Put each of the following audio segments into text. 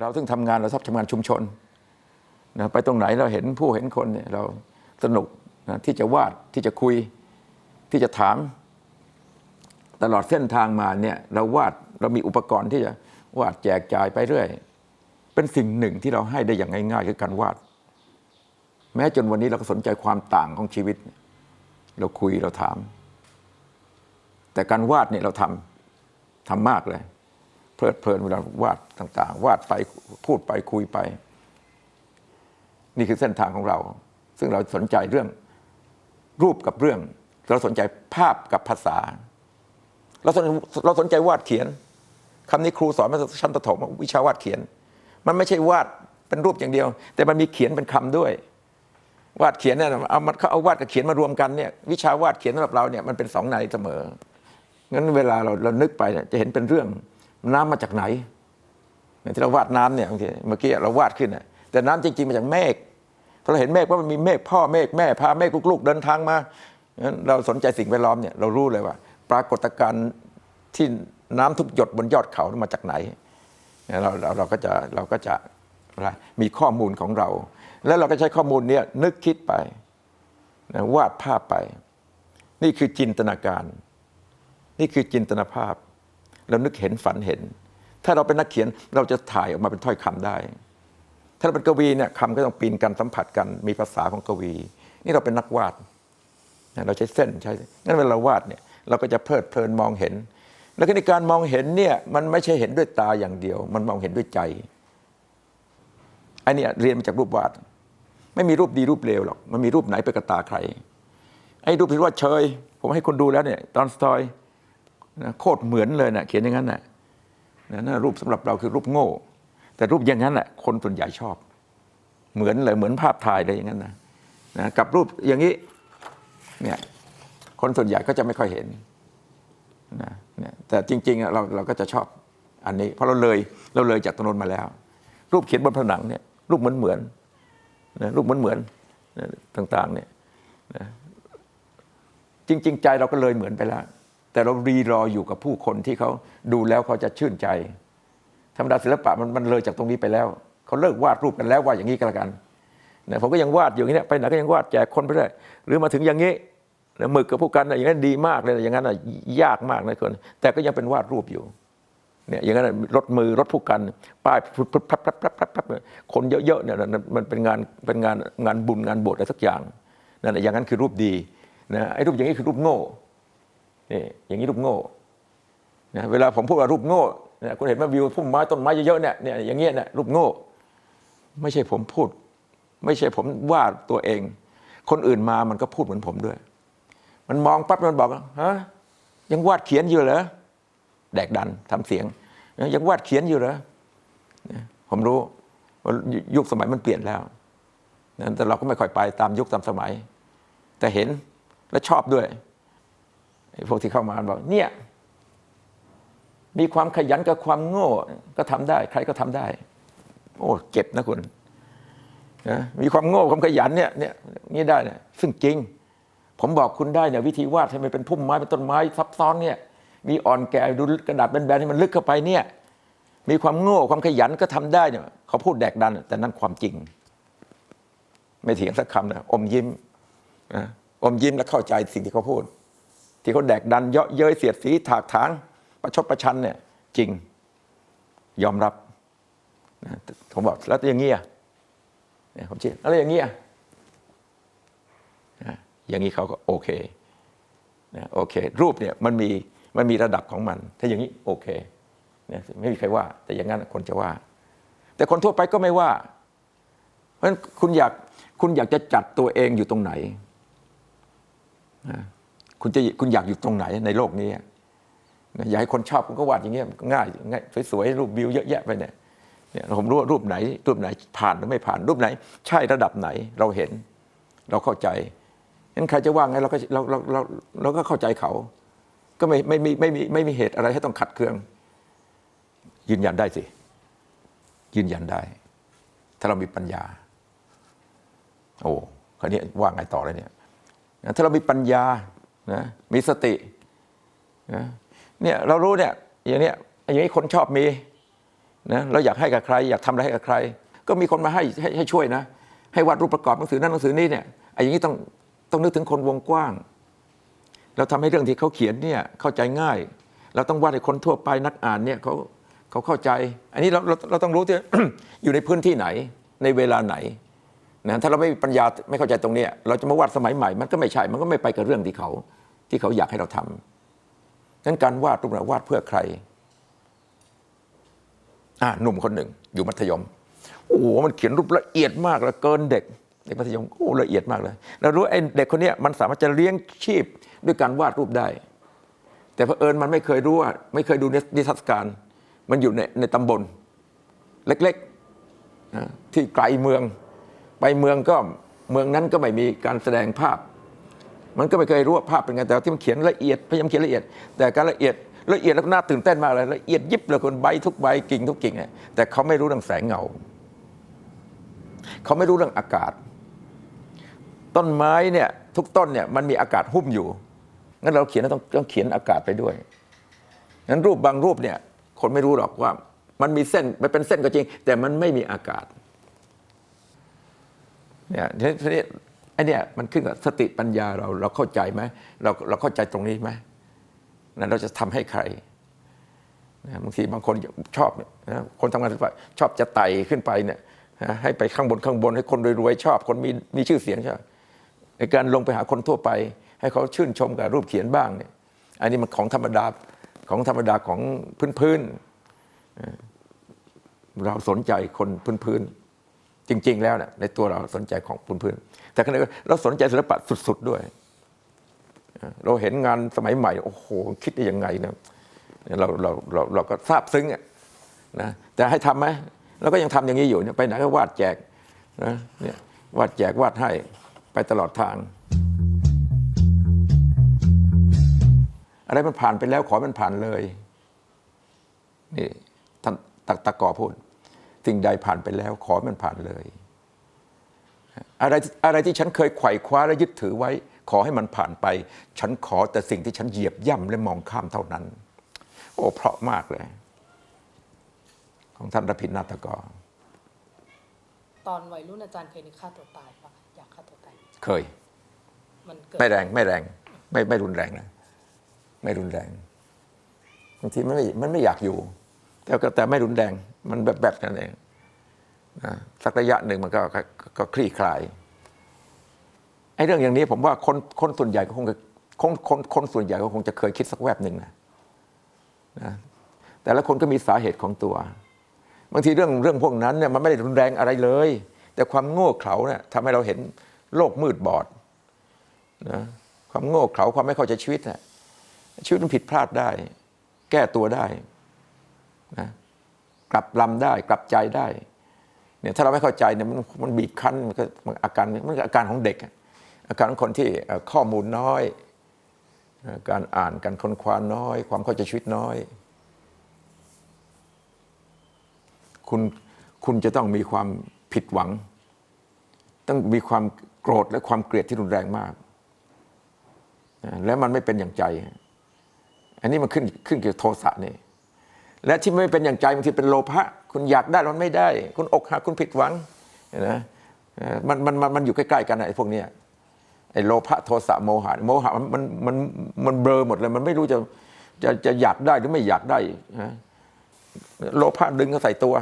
เราซึ่งทำงานเราชอบทำงานชุมชนนะไปตรงไหนเราเห็นผู้เห็นคนเนี่ยเราสนุกนะที่จะวาดที่จะคุยที่จะถาม ตลอดเส้นทางมาเนี่ยเราวาดเรามีอุปกรณ์ที่จะวาดแจกจ่ายไปเรื่อยเป็นสิ่งหนึ่งที่เราให้ได้อย่างง่ายๆคือการวาด แม้จนวันนี้เราก็สนใจความต่างของชีวิต เราคุยเราถาม แต่การวาดเนี่ยเราทำทำมากเลย เพลิดเพลินเวลาวาดต่าง ๆ วาดไปพูดไปคุยไป นี่คือเส้นทางของเรา ซึ่งเราสนใจเรื่องรูปกับเรื่อง เราสนใจภาพกับภาษา เราสนเราสนใจวาดเขียนคำนี้ครูสอนมาชั้นประถมวิชาวาดเขียน มันไม่ใช่วาดเป็นรูปอย่างเดียว แต่มันมีเขียนเป็นคำด้วย วาดเขียนเนี่ยเอามันเขาเอาวาดกับเขียนมารวมกันเนี่ยวิชาวาดเขียนสำหรับเราเนี่ยมันเป็นสองในเสมองั้นเวลาเราเรานึกไปเนี่ยจะเห็นเป็นเรื่อง น้ำมาจากไหนอย่างที่เราวาดน้ำเนี่ยบางทีเมื่อกี้เราวาดขึ้นน่แต่น้ำจริงๆมาจากเมฆพอเราเห็นเมฆว่ามันมีเมฆพ่อเมฆแม่พาเมฆลูกๆ เดินทางมางั้นเราสนใจสิ่งแวดล้อมเนี่ยเรารู้เลยว่า ปรากฏการณ์ที่น้ำทุกหยดบนยอดเขามาจากไหนเราเราเราก็จะเราก็จะอะไรมีข้อมูลของเรา แล้วเราก็ใช้ข้อมูลเนี้ยนึกคิดไปวาดภาพไป นี่คือจินตนาการ นี่คือจินตนาภาพ เรานึกเห็นฝันเห็น ถ้าเราเป็นนักเขียนเราจะถ่ายออกมาเป็นถ้อยคำได้ ถ้าเราเป็นกวีเนี่ยคำก็ต้องปีนกันสัมผัสกันมีภาษาของกวี นี่เราเป็นนักวาดเราใช้เส้นใช้งั้นเวลาเราวาดเนี่ยเราก็จะเพลิดเพลินมองเห็น แล้วในการมองเห็นเนี่ยมันไม่ใช่เห็นด้วยตาอย่างเดียว มันมองเห็นด้วยใจไอ้เนี่เรียนมาจากรูปวาด ไม่มีรูปดีรูปเลวหรอกมันมีรูปไหนไปกระตาใครไอ้รูปที่ว่าเชย ผมให้คนดูแล้วเนี่ยตอนสตอย นะโคตรเหมือนเลยนะเขียนอย่างนั้นนะนะนะรูปสำหรับเราคือรูปโง่ แต่รูปอย่างนั้นแหละคนส่วนใหญ่ชอบ เหมือนเลยเหมือนภาพถ่ายเลยอย่างนั้นนะนะกับรูปอย่างนี้เนี่ยคนส่วนใหญ่ก็จะไม่ค่อยเห็นนะเนี่ยแต่จริงๆเราเราก็จะชอบอันนี้ เพราะเราเลยเราเลยจากตรงนนมาแล้ว รูปเขียนบนผนังเนี่ยรูปเหมือนเหมือนนะรูปเหมือนเหมือนนะต่างๆเนี่ยนะจริง ๆ ใจเราก็เลยเหมือนไปแล้ว แต่เรารีรออยู่กับผู้คนที่เขาดูแล้วเขาจะชื่นใจธรรมดาศิลปะมันมันเลยจากตรงนี้ไปแล้วเขาเลิกวาดรูปกันแล้วว่าอย่างนี้ก็แล้วกันนะผมก็ยังวาดอยู่อย่างนี้ยไปไหนก็ยังวาดแจกคนไปเรื่อยหรือมาถึงอย่างนี้แล้วหมึกกับผู้กันนะอย่างนั้นดีมากเลยนะอย่างนั้นนะยากมากนะคนแต่ก็ยังเป็นวาดรูปอยู่เนี่ยอย่างนั้นรถมือรถผู้กัน ป้ายพับพับพับพับพับคนเยอะๆเนี่ยมันเป็นงานเป็นงานงานบุญงานบวชอะไรสักอย่างนั่นอย่างนั้นคือรูปดีนะไอ้รูปอย่างนี้คือรูปโง่ นี่อย่างนี้รูปโง่นะเวลาผมพูดว่ารูปโง่นี่ยคุณเห็นไหมวิวพุ่มไม้ต้นไม้เยอะๆเนี่ยเนี่ยอย่างเงี้ยเนี่ยรูปโง่ ไม่ใช่ผมพูด ไม่ใช่ผมว่าตัวเอง คนอื่นมามันก็พูดเหมือนผมด้วย มันมองปั๊บมันบอกฮะยังวาดเขียนอยู่เหรอแดกดันทำเสียงยังวาดเขียนอยู่เหรอผมรู้ว่ายุคสมัยมันเปลี่ยนแล้วแต่เราก็ไม่ค่อยไปตามยุคตามสมัย แต่เห็นและชอบด้วย พวกที่เข้ามาบอกเนี่ยมีความขยันกับความโง่ก็ทำได้ ใครก็ทำได้ โอ้เจ็บนะคุณนะมีความโง่ความขยันเนี่ยเนี่ยนี่ได้เนี่ยซึ่งจริง ผมบอกคุณได้เนี่ยวิธีวาดให้มันเป็นพุ่มไม้เป็นต้นไม้ซับซ้อนเนี่ยมีอ่อนแก่ดูกระดาษแบนๆให้มันลึกเข้าไปเนี่ยมีความโง่ความขยันก็ทำได้เนี่ยเขาพูดแดกดัน แต่นั่นความจริง ไม่เถียงสักคำนะอมยิ้มนะอมยิ้มแล้วเข้าใจสิ่งที่เขาพูด ที่เขาแดกดันเยาะเย้ยเสียดสีถากถางประชดประชันเนี่ยจริงยอมรับผมบอกแล้วอย่างเงี้ยเนี่ยผมชี้แล้วอย่างเงี้ยอย่างนี้เขาก็โอเคนะโอเค รูปเนี่ยมันมีมันมีระดับของมัน ถ้าอย่างนี้โอเคเนี่ยไม่มีใครว่า แต่อย่างนั้นคนจะว่า แต่คนทั่วไปก็ไม่ว่า เพราะฉะนั้นคุณอยากคุณอยากจะจัดตัวเองอยู่ตรงไหนนะ คุณจะคุณอยากอยู่ตรงไหนในโลกนี้อยากให้คนชอบคุณก็วาดอย่างเงี้ยง่ายง่ายสวยๆรูปวิวเยอะแยะไปเนี่ยเนี่ยผมรู้ว่ารูปไหน รูปไหนผ่านหรือไม่ผ่านรูปไหน ใช่ระดับไหนเราเห็น เราเข้าใจงั้นใครจะว่าไงเราก็เราเราเราเราก็เข้าใจเขา ก็ไม่ไม่มีไม่มีไม่มีเหตุอะไรให้ต้องขัดเคือง ยืนยันได้สิ ยืนยันได้ ถ้าเรามีปัญญา โอ้คราวนี้ว่าไงต่อเลยเนี่ยถ้าเรามีปัญญา นะมีสตินะเนี่ยเรารู้เนี่ยอย่างเนี้ยอย่างนี้คนชอบมีนะเราอยากให้กับใคร อยากทำอะไรให้กับใคร ก็มีคนมาให้ให้ให้ช่วยนะ ให้วาดรูปประกอบหนังสือนั้นหนังสือนี้เนี่ยไอ้อย่างนี้ต้องต้องนึกถึงคนวงกว้าง เราทำให้เรื่องที่เขาเขียนเนี่ยเข้าใจง่าย เราต้องวาดให้คนทั่วไปนักอ่านเนี่ยเขาเขาเข้าใจ อันนี้เราเราเราต้องรู้ที่อยู่ในพื้นที่ไหนในเวลาไหน นะถ้าเราไม่มีปัญญาไม่เข้าใจตรงนี้เราจะมาวาดสมัยใหม่มันก็ไม่ใช่ มันก็ไม่ไปกับเรื่องที่เขา ที่เขาอยากให้เราทำงั้นการวาดรูปแบบวาดเพื่อใครอ่าหนุ่มคนหนึ่ง อยู่มัธยมโอ้โหมันเขียนรูปละเอียดมากเลยเกินเด็กเด็กมัธยมโอ้ละเอียดมากเลยเรารู้ไอ้เด็กคนนี้มันสามารถจะเลี้ยงชีพด้วยการวาดรูปได้ แต่เผอิญมันไม่เคยรู้ว่าไม่เคยดูนิทรรศการ มันอยู่ในในตำบล เล็กๆที่ไกลเมือง ไปเมืองก็เมืองนั้นก็ไม่มีการแสดงภาพ มันก็ไม่เคยรู้ว่าภาพเป็นไงแต่ที่มันเขียนละเอียดพยายามเขียนละเอียด แต่การละเอียดละเอียดแล้วก็น่าตื่นเต้นมากเลยละเอียดยิบเลยคนใบทุกใบกิ่งทุกกิ่งเนี่ยแต่เขาไม่รู้เรื่องแสงเงาเขาไม่รู้เรื่องอากาศ ต้นไม้เนี่ยทุกต้นเนี่ยมันมีอากาศหุ้มอยู่งั้นเราเขียนต้องต้องเขียนอากาศไปด้วยงั้นรูปบางรูปเนี่ยคนไม่รู้หรอกว่า มันมีเส้นมันเป็นเส้นก็จริง แต่มันไม่มีอากาศ เนี่ยทีนี้ไอ้นี่มันขึ้นกับสติปัญญาเราเราเข้าใจไหมเราเราเข้าใจตรงนี้ไหมนั้นเราจะทำให้ใครนะบางทีบางคนชอบเนี่ยนะคนทำงานศิลปะชอบจะไต่ขึ้นไปเนี่ยให้ไปข้างบนข้างบนให้คนรวยๆชอบ คนมีมีชื่อเสียงชอบในการลงไปหาคนทั่วไป ให้เขาชื่นชมกับรูปเขียนบ้างเนี่ยอันนี้มันของธรรมดาของธรรมดาของพื้นๆเราสนใจคนพื้นๆ จริง ๆ แล้วเนี่ยในตัวเราสนใจของพื้นๆแต่ขณะเดียวกันเราสนใจศิลปะสุด ๆ ด้วย เราเห็นงานสมัยใหม่ โอ้โห คิดได้ยังไงนะเราเราเราเราก็ทราบซึ้งอะนะแต่ให้ทำไหมเราก็ยังทำอย่างนี้อยู่เนี่ยไปไหนก็วาดแจกนะเนี่ยวาดแจกวาดให้ไปตลอดทาง อะไรมันผ่านไปแล้วขอให้มันผ่านเลยนี่ตักตะกอพูด สิ่งใดผ่านไปแล้ว ขอให้มันผ่านเลย อะไรอะไรที่ฉันเคยไขว่คว้าและยึดถือไว้ ขอให้มันผ่านไป ฉันขอแต่สิ่งที่ฉันเหยียบย่ำและมองข้ามเท่านั้น โอ้เพราะมากเลย ของท่านรพินนาตกรตอนวัยรุ่นอาจารย์เคยนึกฆ่าตัวตายปะอยากฆ่าตัวตายเคย มันเกิดไม่แรงไม่แรง ไม่ไม่รุนแรงนะไม่รุนแรงบางทีมันไม่มันไม่อยากอยู่ แต่ก็แต่ไม่รุนแรง มันแบบแบบนั้นเองนะสักระยะหนึ่งมันก็ก็ก็คลี่คลายไอ้เรื่องอย่างนี้ผมว่าคนคนส่วนใหญ่ก็คงจะคนคนคนส่วนใหญ่ก็คงจะเคยคิดสักแวบหนึ่งนะนะแต่ละคนก็มีสาเหตุของตัว บางทีเรื่องเรื่องพวกนั้นเนี่ยมันไม่ได้รุนแรงอะไรเลย แต่ความโง่เขลาเนี่ยทำให้เราเห็นโลกมืดบอดนะความโง่เขลาความไม่เข้าใจชีวิตนะชีวิตมันผิดพลาดได้ แก้ตัวได้นะ กลับลำได้ กลับใจได้เนี่ยถ้าเราไม่เข้าใจเนี่ยมันมันบีบคั้นมันก็อาการมันอาการของเด็ก อาการของคนที่ข้อมูลน้อย การอ่านการค้นคว้าน้อย ความเข้าใจชีวิตน้อย คุณคุณจะต้องมีความผิดหวัง ต้องมีความโกรธและความเกลียดที่รุนแรงมาก แล้วมันไม่เป็นอย่างใจ อันนี้มันขึ้นขึ้นเกี่ยวกับโทสะนี่ และที่ไม่เป็นอย่างใจบางทีเป็นโลภะคุณอยากได้แล้วมันไม่ได้ คุณอกหักคุณผิดหวังนะมันมันมันมันอยู่ใกล้ๆกันไอ้พวกเนี้ยไอ้โลภะโทสะโมหะโมหะมันมันมันเบลอหมดเลย มันไม่รู้จะจะจะอยากได้หรือไม่อยากได้นะโลภะดึงเข้าใส่ตัว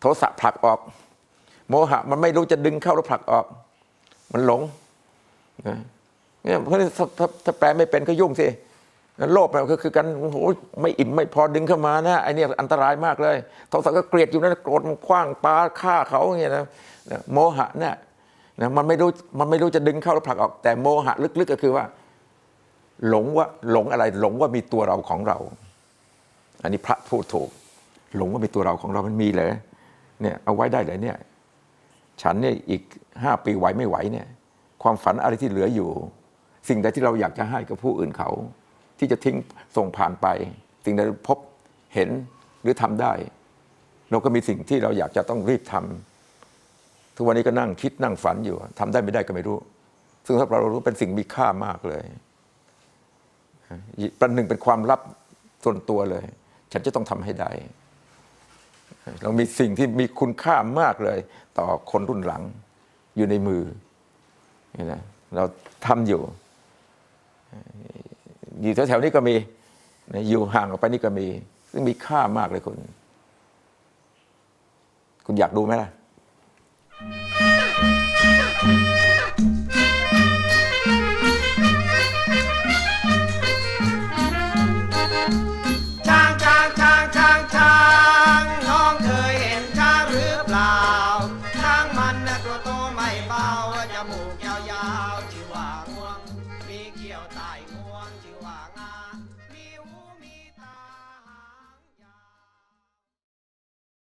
โทสะผลักออก โมหะมันไม่รู้จะดึงเข้าหรือผลักออก มันหลงนะเนี่ยเพราะถ้าถ้าแปลไม่เป็นก็ยุ่งสิ โลภก็คือการโอ้โหไม่อิ่มไม่พอดึงเข้ามานะไอเนี่ยอันตรายมากเลยโทสะก็เกลียดอยู่นั่นโกรธมันคว้างปาฆ่าเขาอย่างเงี้ยนะโมหะเนี่ยนะมันไม่รู้มันไม่รู้จะดึงเข้าแล้วผลักออกแต่โมหะลึกๆก็คือว่า หลงว่าหลงอะไร หลงว่ามีตัวเราของเรา อันนี้พระพูดถูก หลงว่ามีตัวเราของเรามันมีเลยเนี่ยเอาไว้ได้เลยเนี่ย ฉันเนี่ยอีกห้าปีไหวไม่ไหวเนี่ย ความฝันอะไรที่เหลืออยู่ สิ่งใดที่เราอยากจะให้กับผู้อื่นเขา ที่จะทิ้งส่งผ่านไป สิ่งใดพบเห็นหรือทำได้ เราก็มีสิ่งที่เราอยากจะต้องรีบทำทุกวันนี้ก็นั่งคิดนั่งฝันอยู่ทำได้ไม่ได้ก็ไม่รู้ ซึ่งถ้าเรารู้เป็นสิ่งมีค่ามากเลยประหนึ่งเป็นความลับส่วนตัวเลย ฉันจะต้องทำให้ได้ เรามีสิ่งที่มีคุณค่ามากเลย ต่อคนรุ่นหลังอยู่ในมือนี่นะเราทำอยู่ อยู่แถวๆนี้ก็มีอยู่ห่างออกไปนี่ก็มี ซึ่งมีค่ามากเลยคุณ คุณอยากดูไหมล่ะ